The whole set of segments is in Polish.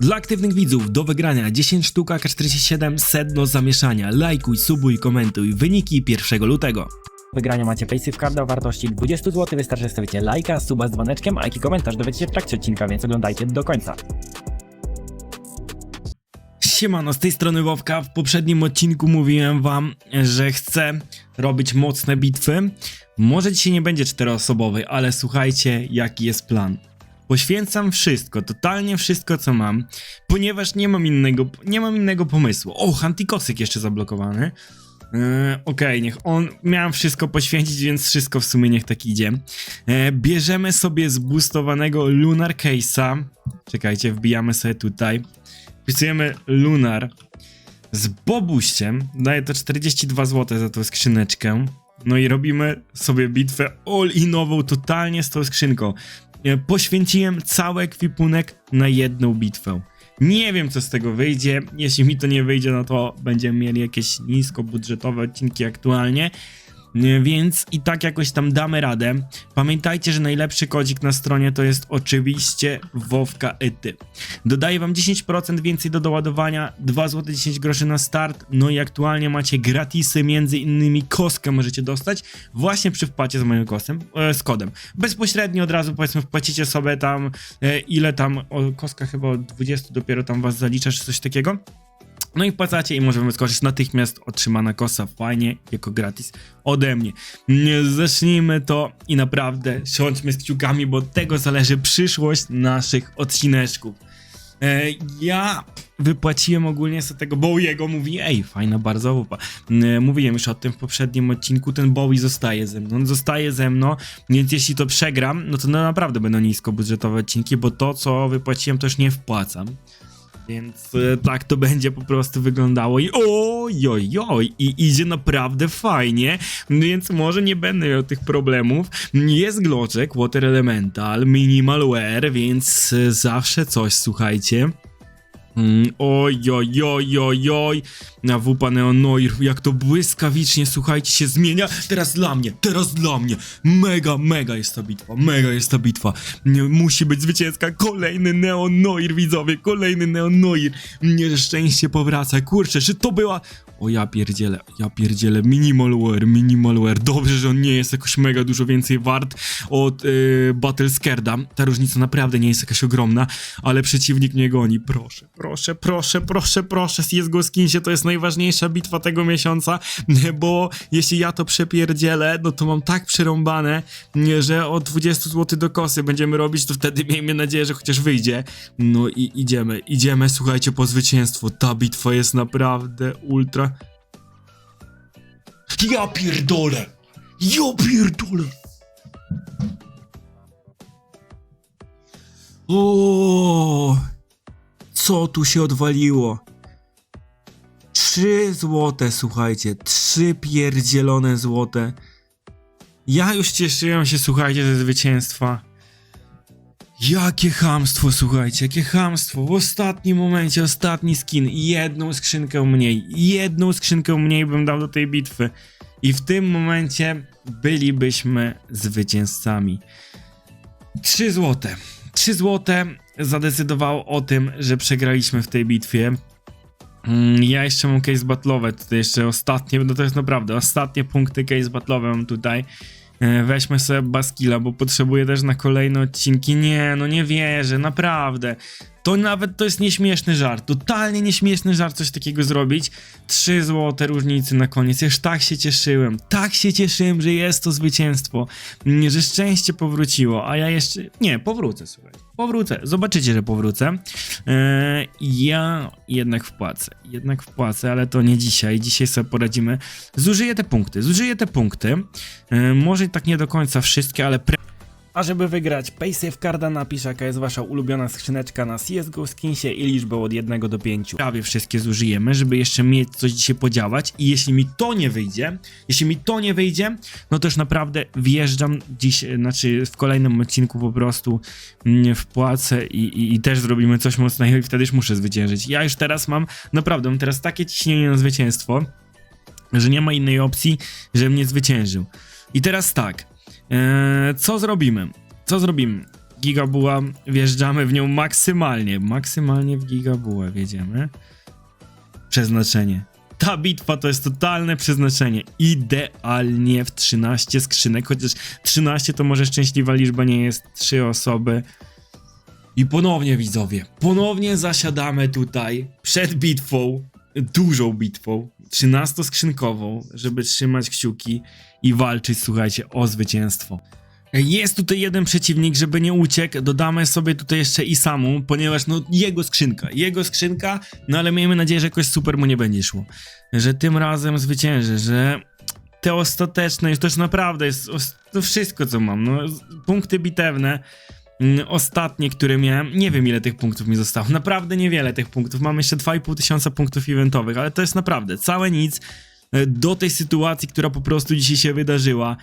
Dla aktywnych widzów do wygrania 10 sztuk AK-47 sedno zamieszania. Lajkuj, subuj, komentuj. Wyniki 1 lutego. wygrania macie Paysafe Carda o wartości 20 zł. Wystarczy, że stawicie lajka, suba z dzwoneczkiem, a jaki komentarz dowiecie się w trakcie odcinka, więc oglądajcie do końca. Siemano, z tej strony Wowka. W poprzednim odcinku mówiłem wam, że chcę robić mocne bitwy. Może dzisiaj nie będzie czteroosobowej, ale słuchajcie, jaki jest plan. Poświęcam wszystko, totalnie wszystko, co mam, ponieważ nie mam innego, nie mam innego pomysłu. O, Hantikosyk jeszcze zablokowany. Yy, Okej, niech on. Miałem wszystko poświęcić, więc wszystko w sumie niech tak idzie. E, bierzemy sobie zboostowanego Lunar Case'a. Czekajcie, wbijamy sobie tutaj. Wpisujemy Lunar z Bobuściem. Daje to 42 zł za tą skrzyneczkę. No i robimy sobie bitwę all-inową totalnie z tą skrzynką. E, Poświęciłem cały ekwipunek na jedną bitwę. Nie wiem, co z tego wyjdzie. Jeśli mi to nie wyjdzie, no to będziemy mieli jakieś niskobudżetowe odcinki aktualnie. Więc i tak jakoś tam damy radę. Pamiętajcie, że najlepszy kodzik na stronie to jest oczywiście Wowka Ety. Dodaję wam 10% więcej do doładowania, 2 zł 10 groszy na start, no i aktualnie macie gratisy, między innymi kostkę możecie dostać właśnie przy wpłacie z moim kostem, e, z kodem. Bezpośrednio od razu powiedzmy wpłacicie sobie tam e, ile tam, o, kostka chyba od 20 dopiero tam was zalicza czy coś takiego. No i wpłacacie i możemy skoczyć natychmiast otrzymana kosa fajnie, jako gratis ode mnie. Nie, Zacznijmy to i naprawdę siądźmy z kciukami, bo od tego zależy przyszłość naszych odcineczków. E, ja wypłaciłem ogólnie z tego Bowiego, mówi, ej, fajna bardzo łupa. E, mówiłem już o tym w poprzednim odcinku, ten Bowie zostaje ze mną, on zostaje ze mną, więc jeśli to przegram, no to no naprawdę będą niskobudżetowe odcinki, bo to, co wypłaciłem, to już nie wpłacam. Więc e, tak to będzie po prostu wyglądało i oj, oj, oj, i idzie naprawdę fajnie, więc może nie będę miał tych problemów. Jest gloczek, Water Elemental, Minimal Wear, więc e, zawsze coś, słuchajcie. Mm, Oj, oj, oj, oj, oj. Na WP Neonoir, jak to błyskawicznie, słuchajcie, się zmienia. Teraz dla mnie, teraz dla mnie. Mega, mega jest ta bitwa, mega jest ta bitwa. Musi być zwycięska. Kolejny Neonoir, widzowie, kolejny Neonoir. Nie, szczęście powraca. Kurczę, czy to była... O ja pierdzielę, ja pierdzielę, minimalware, minimalware. Dobrze, że on nie jest jakoś mega dużo więcej wart od yy, Battle Scarda. Ta różnica naprawdę nie jest jakaś ogromna, ale przeciwnik mnie goni. Proszę, proszę, proszę, proszę, proszę. CSGO Skinsie to jest najważniejsza bitwa tego miesiąca, bo jeśli ja to przepierdzielę, no to mam tak przerąbane, że o 20 zł do kosy będziemy robić, to wtedy miejmy nadzieję, że chociaż wyjdzie. No i idziemy, idziemy, słuchajcie, po zwycięstwo. Ta bitwa jest naprawdę ultra. Ja pierdolę! Ja pierdolę! O, co tu się odwaliło? Trzy złote, słuchajcie, trzy pierdzielone złote. Ja już cieszyłem się, słuchajcie, ze zwycięstwa. Jakie chamstwo, słuchajcie, jakie chamstwo. W ostatnim momencie, ostatni skin, jedną skrzynkę mniej, jedną skrzynkę mniej bym dał do tej bitwy. I w tym momencie bylibyśmy zwycięzcami. 3 złote. 3 złote zadecydowało o tym, że przegraliśmy w tej bitwie. Mm, Ja jeszcze mam case battle'owe, tutaj jeszcze ostatnie, no to jest naprawdę ostatnie punkty case battle'owe mam tutaj. E, Weźmy sobie Baskila, bo potrzebuję też na kolejne odcinki. Nie, no nie wierzę, naprawdę. To nawet to jest nieśmieszny żart, totalnie nieśmieszny żart coś takiego zrobić. 3 złote różnicy na koniec. Już tak się cieszyłem, tak się cieszyłem, że jest to zwycięstwo, że szczęście powróciło, a ja jeszcze... Nie, powrócę, słuchaj. Powrócę, zobaczycie, że powrócę. Eee, ja jednak wpłacę, jednak wpłacę, ale to nie dzisiaj. Dzisiaj sobie poradzimy. Zużyję te punkty, zużyję te punkty. Eee, może tak nie do końca wszystkie, ale pre... A żeby wygrać Paysafe Carda napisz jaka jest wasza ulubiona skrzyneczka na CSGO Skinsie i liczbę od 1 do 5. prawie wszystkie zużyjemy, żeby jeszcze mieć coś dzisiaj podziałać i jeśli mi to nie wyjdzie, jeśli mi to nie wyjdzie, no to już naprawdę wjeżdżam dziś, e, znaczy w kolejnym odcinku po prostu nie wpłacę i, i, i też zrobimy coś mocnego i wtedy już muszę zwyciężyć. Ja już teraz mam, naprawdę mam teraz takie ciśnienie na zwycięstwo, że nie ma innej opcji, żebym nie zwyciężył. I teraz tak, e, co zrobimy? Co zrobimy? gigabuła, wjeżdżamy w nią maksymalnie, maksymalnie w gigabułę wjedziemy. Przeznaczenie. Ta bitwa to jest totalne przeznaczenie. Idealnie w 13 skrzynek, chociaż 13 to może szczęśliwa liczba, nie jest 3 osoby. I ponownie widzowie, ponownie zasiadamy tutaj przed bitwą, dużą bitwą, 13-skrzynkową, żeby trzymać kciuki i walczyć, słuchajcie, o zwycięstwo. Jest tutaj jeden przeciwnik, żeby nie uciekł, dodamy sobie tutaj jeszcze i samu, ponieważ no jego skrzynka, jego skrzynka, no ale miejmy nadzieję, że jakoś super mu nie będzie szło. Że tym razem zwycięży, że te ostateczne, to już naprawdę jest to wszystko co mam, no punkty bitewne, ostatnie, które miałem, nie wiem ile tych punktów mi zostało, naprawdę niewiele tych punktów, mam jeszcze 2,5 tysiąca punktów eventowych, ale to jest naprawdę całe nic e, do tej sytuacji, która po prostu dzisiaj się wydarzyła.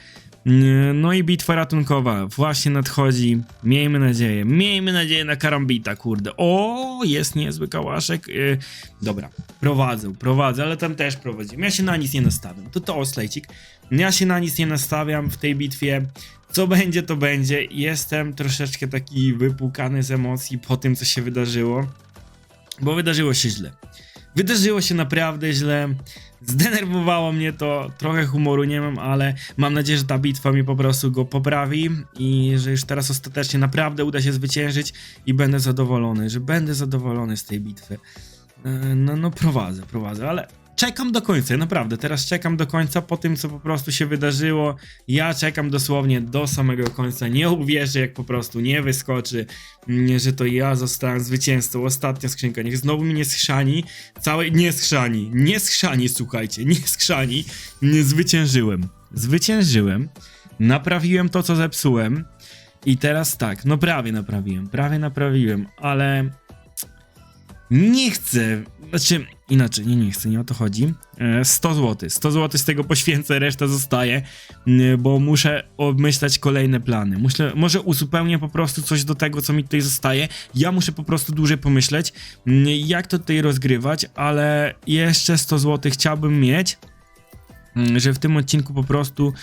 No i bitwa ratunkowa właśnie nadchodzi. Miejmy nadzieję. Miejmy nadzieję na karambita, kurde. O, jest niezły kałaszek. Yy, dobra, prowadzę, prowadzę, ale tam też prowadzimy. Ja się na nic nie nastawiam. To to oslejcik. Ja się na nic nie nastawiam w tej bitwie. Co będzie, to będzie. Jestem troszeczkę taki wypłukany z emocji po tym, co się wydarzyło. Bo wydarzyło się źle. Wydarzyło się naprawdę źle. Zdenerwowało mnie to, trochę humoru nie mam, ale mam nadzieję, że ta bitwa mi po prostu go poprawi i że już teraz ostatecznie naprawdę uda się zwyciężyć i będę zadowolony, że będę zadowolony z tej bitwy. E, No, no prowadzę, prowadzę, ale czekam do końca, naprawdę, teraz czekam do końca po tym, co po prostu się wydarzyło. Ja czekam dosłownie do samego końca, nie uwierzę, jak po prostu nie wyskoczy, mm, że to ja zostałem zwycięzcą. Ostatnia skrzynka, niech znowu mnie nie schrzani, całej, nie schrzani, nie schrzani, słuchajcie, nie schrzani, nie zwyciężyłem. Zwyciężyłem, naprawiłem to, co zepsułem i teraz tak, no prawie naprawiłem, prawie naprawiłem, ale nie chcę, znaczy inaczej, nie, nie chcę, nie o to chodzi. E, 100 zł, 100 zł z tego poświęcę, reszta zostaje, bo muszę obmyślać kolejne plany. Muszę, może uzupełnię po prostu coś do tego, co mi tutaj zostaje. Ja muszę po prostu dłużej pomyśleć, jak to tutaj rozgrywać, ale jeszcze 100 zł chciałbym mieć, że w tym odcinku po prostu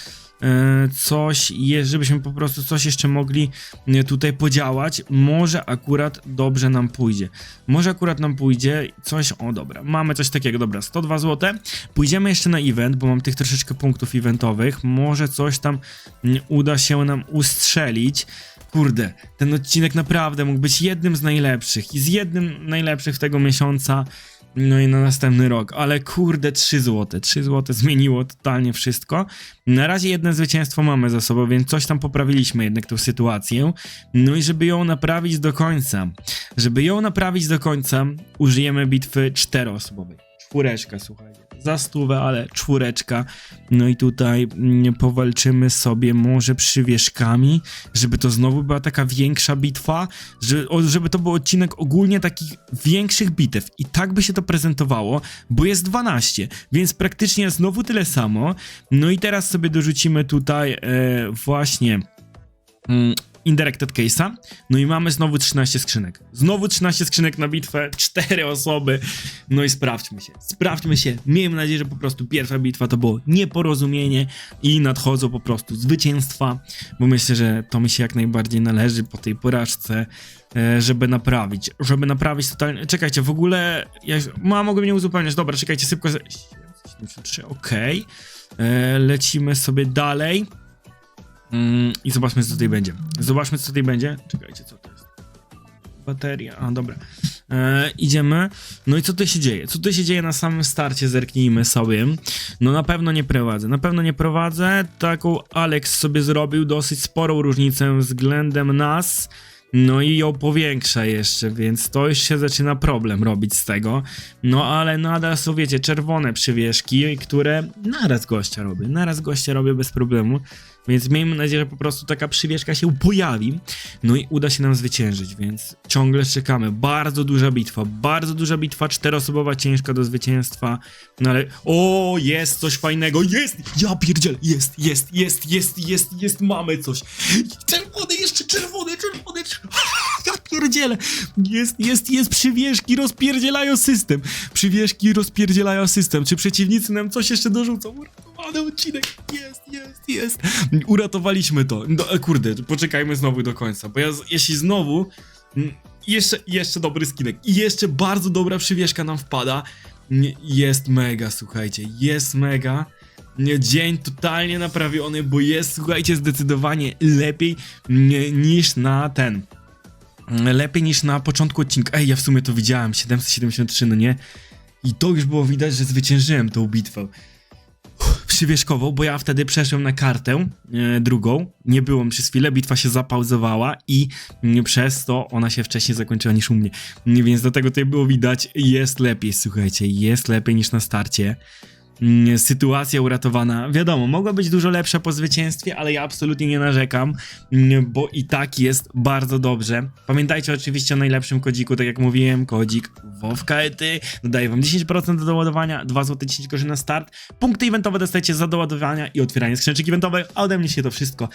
coś, jest, żebyśmy po prostu coś jeszcze mogli e, tutaj podziałać. Może akurat dobrze nam pójdzie. Może akurat nam pójdzie coś, o dobra, mamy coś takiego, dobra, 102 zł. Pójdziemy jeszcze na event, bo mam tych troszeczkę punktów eventowych. Może coś tam mm, uda się nam ustrzelić. Kurde, ten odcinek naprawdę mógł być jednym z najlepszych i z jednym najlepszych tego miesiąca. No i na następny rok, ale kurde, 3 złote, 3 złote zmieniło totalnie wszystko. Na razie jedno zwycięstwo mamy za sobą, więc coś tam poprawiliśmy jednak tą sytuację. No i żeby ją naprawić do końca, żeby ją naprawić do końca, użyjemy bitwy czteroosobowej. Czwóreczka, słuchajcie. Za stówę, ale czwóreczka. No i tutaj mm, powalczymy sobie może przywieszkami, żeby to znowu była taka większa bitwa, że, żeby to był odcinek ogólnie takich większych bitew. I tak by się to prezentowało, bo jest 12, więc praktycznie znowu tyle samo. No i teraz sobie dorzucimy tutaj e, właśnie mm, Indirected Case'a. No i mamy znowu 13 skrzynek. Znowu 13 skrzynek na bitwę, 4 osoby. No i sprawdźmy się. Sprawdźmy się. Miejmy nadzieję, że po prostu pierwsza bitwa to było nieporozumienie i nadchodzą po prostu zwycięstwa, bo myślę, że to mi się jak najbardziej należy po tej porażce, e, żeby naprawić. Żeby naprawić totalnie. Czekajcie, w ogóle. Ja... Ma, mogłem nie uzupełniać. Dobra, czekajcie, szybko. ze- 73, okej. E, Lecimy sobie dalej. Mm, I zobaczmy, co tutaj będzie. Zobaczmy, co tutaj będzie. Czekajcie, co to jest. Bateria, a dobra. E, idziemy. No i co tutaj się dzieje? Co tutaj się dzieje na samym starcie? Zerknijmy sobie. No na pewno nie prowadzę. Na pewno nie prowadzę. Taką Alex sobie zrobił dosyć sporą różnicę względem nas. No i ją powiększa jeszcze, więc to już się zaczyna problem robić z tego. No ale nadal są, wiecie, czerwone przywieszki, które naraz gościa robię. Naraz gościa robię bez problemu. Więc miejmy nadzieję, że po prostu taka przywieszka się pojawi. No i uda się nam zwyciężyć, więc ciągle czekamy. Bardzo duża bitwa, bardzo duża bitwa, czteroosobowa, ciężka do zwycięstwa. No ale. O, jest coś fajnego, jest! Ja pierdziel, jest, jest, jest, jest, jest, jest, mamy coś. Czerwony, jeszcze czerwony, czerwony, czerwony. Ja pierdzielę. Jest, jest, jest, przywieszki rozpierdzielają system. Przywieszki rozpierdzielają system. Czy przeciwnicy nam coś jeszcze dorzucą? Uratowanie. ale odcinek, jest, jest, jest. Uratowaliśmy to. No, kurde, poczekajmy znowu do końca, bo ja, jeśli znowu, mm, jeszcze, jeszcze dobry skinek i jeszcze bardzo dobra przywieszka nam wpada, jest mega, słuchajcie, jest mega. Dzień totalnie naprawiony, bo jest, słuchajcie, zdecydowanie lepiej niż na ten. Lepiej niż na początku odcinka. Ej, ja w sumie to widziałem, 773, no nie? I to już było widać, że zwyciężyłem tą bitwę. Uff, Przywieszkowo, bo ja wtedy przeszłem na kartę e, drugą. Nie byłem przez chwilę, bitwa się zapauzowała i mm, przez to ona się wcześniej zakończyła niż u mnie. Mm, Więc dlatego tutaj było widać, jest lepiej, słuchajcie, jest lepiej niż na starcie. Mm, Sytuacja uratowana, wiadomo, mogła być dużo lepsza po zwycięstwie, ale ja absolutnie nie narzekam, mm, bo i tak jest bardzo dobrze. Pamiętajcie oczywiście o najlepszym kodziku, tak jak mówiłem, kodzik WOWKETY, dodaje wam 10% do doładowania, 2 zł 10 groszy na start, punkty eventowe dostajecie za doładowania i otwieranie skrzyneczek eventowych, a ode mnie się to wszystko.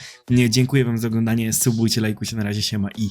Dziękuję wam za oglądanie, subujcie, lajkujcie, na razie siema i